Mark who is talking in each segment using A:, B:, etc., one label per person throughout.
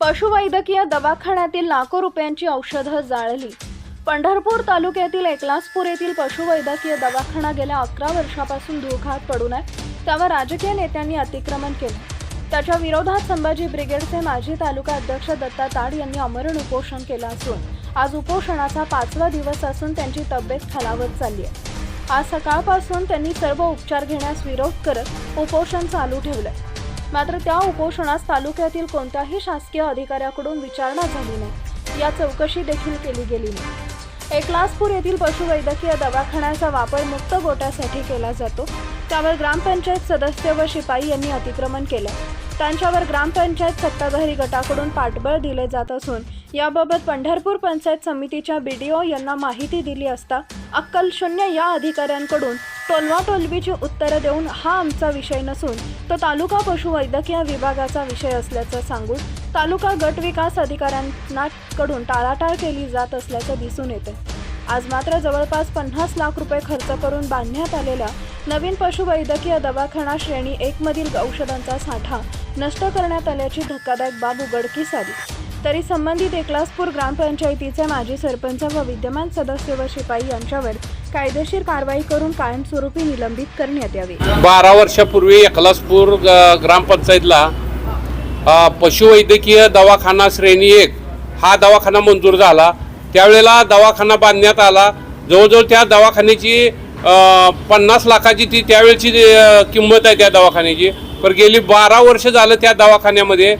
A: पशुवैद्यकीय दवाखान्यातील लाखो रुपयांची औषधं जाळली. पंढरपूर तालुक्यातील एकलासपूर येथील पशुवैद्यकीय दवाखाना गेल्या अकरा वर्षापासून धुळखात पडून आहे. त्यावर राजकीय नेत्यांनी अतिक्रमण केलं. त्याच्या विरोधात संभाजी ब्रिगेडचे माजी तालुका अध्यक्ष दत्ता ताड यांनी अमरण उपोषण केलं असून आज उपोषणाचा पाचवा दिवस असून त्यांची तब्येत खालावत चालली आहे. आज सकाळपासून त्यांनी सर्व उपचार घेण्यास विरोध करत उपोषण चालू ठेवलंय. मात्र त्या उपोषणास तालुक्यातील कोणत्याही शासकीय अधिकाऱ्याकडून विचारणा झाली नाही. या चौकशी देखील केली गेली नाही. एकलासपूर येथील पशुवैद्यकीय दवाखान्याचा वापर मुक्त गोट्यासाठी केला जातो. त्यावर ग्रामपंचायत सदस्य व शिपाई यांनी अतिक्रमण केलं. त्यांच्यावर ग्रामपंचायत सत्ताधारी गटाकडून पाठबळ दिले जात असून याबाबत पंढरपूर पंचायत समितीच्या बी डी ओ यांना माहिती दिली असता अक्कल शून्य या अधिकाऱ्यांकडून टोलवाटोलवीची उत्तरं देऊन हा आमचा विषय नसून तो तालुका पशुवैद्यकीय विभागाचा विषय असल्याचं सांगून तालुका गट विकास अधिकाऱ्यांना कडून टाळाटाळ केली जात असल्याचं दिसून येते आज मात्र जवळपास पन्नास लाख रुपये खर्च करून बांधण्यात आलेल्या नवीन पशुवैद्यकीय दवाखाना श्रेणी एकमधील औषधांचा साठा नष्ट करण्यात आल्याची धक्कादायक बाब उघडकीस आली. तरी संबंधित एकलासपूर ग्रामपंचायतीचे माजी सरपंच व विद्यमान सदस्य व शिपाई यांच्यावर कायदेशीर कारवाई करून कायमस्वरूपी निलंबित करण्यात यावे.
B: बारा वर्षापूर्वी एकलासपूर ग- ग्रामपंचायतला पशुवैद्यकीय दवाखाना श्रेणी एक हा दवाखाना मंजूर झाला. त्यावेळेला दवाखाना बांधण्यात आला. जवळजवळ त्या दवाखान्याची पन्नास लाखाची ती त्यावेळची किंमत आहे त्या दवाखान्याची. पण गेली बारा वर्ष झालं त्या दवाखान्यामध्ये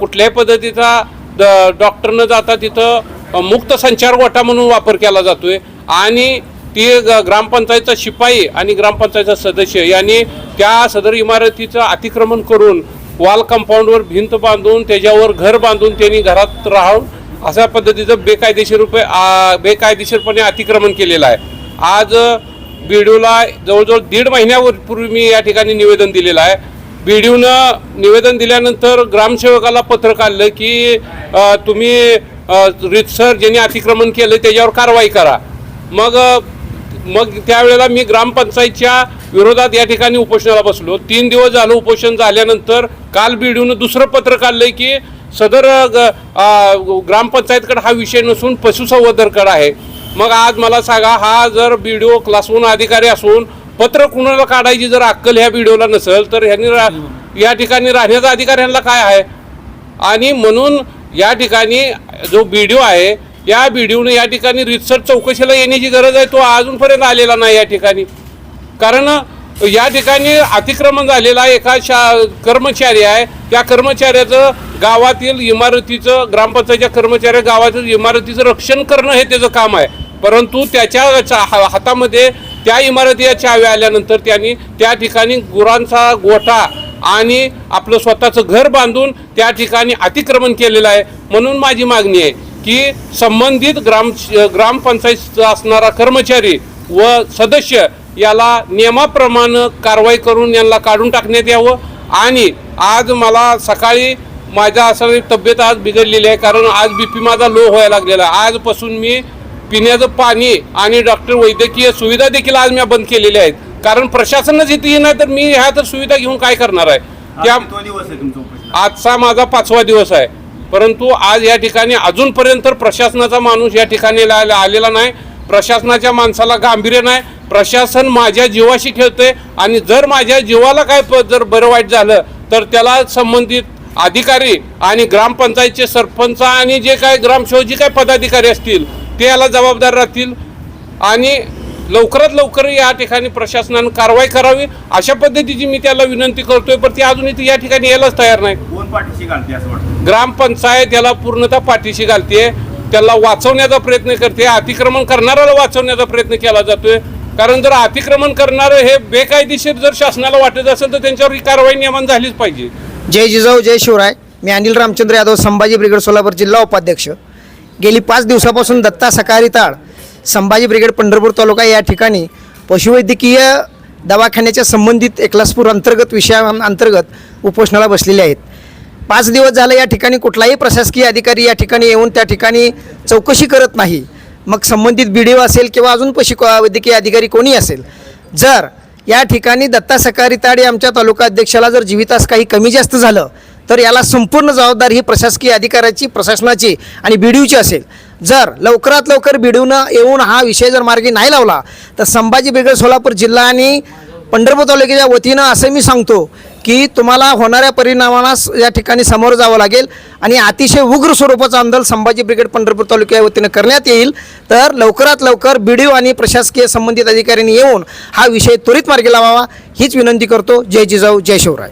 B: कुठल्याही पद्धतीचा द डॉक्टरनं जाता तिथं मुक्त संचार गोटा म्हणून वापर केला जातोय. आणि ती ग- ग्रामपंचायतचा शिपाई आणि ग्रामपंचायतचा सदस्य यांनी त्या सदर इमारतीचं अतिक्रमण करून वॉल कंपाऊंडवर भिंत बांधून त्याच्यावर घर बांधून त्यांनी घरात राहून अशा पद्धतीचं बेकायदेशीर रुपये बेकायदेशीरपणे अतिक्रमण केलेलं आहे. आज बी बीडूला जवळजवळ दीड महिन्यावर पूर्वी मी या ठिकाणी निवेदन दिलेलं आहे. बी डीनं निवेदन दिल्यानंतर ग्रामसेवकाला पत्र काढलं की तुम्ही रितसर ज्यांनी अतिक्रमण केलं त्याच्यावर कारवाई करा. मग मग त्यावेळेला मी ग्रामपंचायतच्या विरोधात या ठिकाणी उपोषणाला बसलो. तीन दिवस झालं उपोषण झाल्यानंतर काल बीडीओनं दुसरं पत्र काढलंय की सदर ग- ग्रामपंचायतकडे हा विषय नसून पशुसंवर्धनकडे आहे. मग आज मला सांगा हा जर बी डी ओ वन अधिकारी असून पत्र कुणाला काढायची जर अक्कल ह्या बीडीओला नसेल तर ह्यांनी रा- या ठिकाणी राहण्याचा अधिकार ह्यांना काय आहे? आणि म्हणून या ठिकाणी जो बीडीओ आहे या बीडीओने या ठिकाणी रितसर चौकशीला येण्याची गरज आहे तो अजूनपर्यंत आलेला नाही या ठिकाणी. कारण या ठिकाणी अतिक्रमण झालेला एका शा कर्मचारी आहे. त्या कर्मचाऱ्याचं गावातील इमारतीचं ग्रामपंचायतच्या कर्मचाऱ्या गावातील इमारतीचं रक्षण करणं हे त्याचं काम आहे. परंतु त्याच्या हा- हातामध्ये त्या इमारतीच्या चाव्या आल्यानंतर त्यांनी त्या ठिकाणी गुरांचा गोठा आणि आपलं स्वतःचं घर बांधून त्या ठिकाणी अतिक्रमण केलेलं आहे. म्हणून माझी मागणी आहे की संबंधित ग्राम ग्रामपंचायत असणारा कर्मचारी व सदस्य याला नियमाप्रमाणे कारवाई करून यांना काढून टाकण्यात यावं. आणि आज मला सकाळी माझ्या असं तब्येत आज बिघडलेली आहे कारण आज बी पी माझा लो व्हायला लागलेला आहे. आजपासून मी पिण्याचं पाणी आणि डॉक्टर वैद्यकीय सुविधा देखील आज मी बंद केलेल्या आहेत. कारण प्रशासनच इथे येणार तर मी ह्या तर सुविधा घेऊन काय करणार आहे? त्या आजचा माझा पाचवा दिवस आहे. परंतु आज या ठिकाणी अजूनपर्यंत प्रशासनाचा माणूस या ठिकाणी आलेला नाही. प्रशासनाच्या माणसाला गांभीर्य नाही. प्रशासन माझ्या जीवाशी खेळते आणि जर माझ्या जीवाला काय प- जर बरं वाईट झालं तर त्याला संबंधित अधिकारी आणि ग्रामपंचायतचे सरपंच आणि जे काय ग्रामसेवक जे काय पदाधिकारी असतील ते याला जबाबदार राहतील. आणि लवकरात लवकर या ठिकाणी प्रशासनानं कारवाई करावी. अशा पद्धतीची मी त्याला विनंती करतोय पण ती अजूनही या ठिकाणी यायलाच तयार नाही.
C: कोण पाठीशी घालते असं वाटतं?
B: ग्रामपंचायत याला पूर्णतः पाठीशी घालते त्याला वाचवण्याचा प्रयत्न करते अतिक्रमण करणाऱ्याला वाचवण्याचा प्रयत्न केला जातोय. कारण जर अतिक्रमण करणारं हे बेकायदेशीर जर शासनाला वाटत असेल तर त्यांच्यावर ही कारवाई नियमन झालीच पाहिजे.
D: जय जिजाऊ जय शिवराय. मी अनिल रामचंद्र यादव संभाजी ब्रिगेड सोलापूर जिल्हा उपाध्यक्ष. गेली पाच दिवसापासून दत्ता सकाळी ताळ संभाजी ब्रिगेड पंढरपूर तालुका या ठिकाणी पशुवैद्यकीय दवाखान्याच्या संबंधित एकलासपूर अंतर्गत विषया अंतर्गत उपोषणाला बसलेले आहेत. पाच दिवस झालं या ठिकाणी कुठलाही प्रशासकीय अधिकारी या ठिकाणी येऊन त्या ठिकाणी चौकशी करत नाही. मग संबंधित बी डी ओ असेल किंवा अजून पशु वैद्यकीय अधिकारी कोणी असेल जर या ठिकाणी दत्ता सकारी ताडे आमच्या तालुका अध्यक्षाला जर जीवितास काही कमी जास्त झालं तर याला संपूर्ण जबाबदारी ही प्रशासकीय अधिकाऱ्याची प्रशासनाची आणि बी डी ओची असेल. जर लवकरात लवकर बी डी ओनं येऊन हा विषय जर मार्गी नाही लावला तर संभाजी ब्रिगेड सोलापूर जिल्हा आणि पंढरपूर तालुक्याच्या वतीनं असं मी सांगतो की तुम्हाला होणाऱ्या परिणामांना या ठिकाणी समोर जावं लागेल. आणि अतिशय उग्र स्वरूपाचं आंदोलन संभाजी ब्रिगेड पंढरपूर तालुक्या वतीनं करण्यात येईल. तर लवकरात लवकर बी डी ओ आणि प्रशासकीय संबंधित अधिकाऱ्यांनी येऊन हा विषय त्वरित मार्गी लावावा. हीच विनंती करतो. जय जिजाऊ जय शिवराय.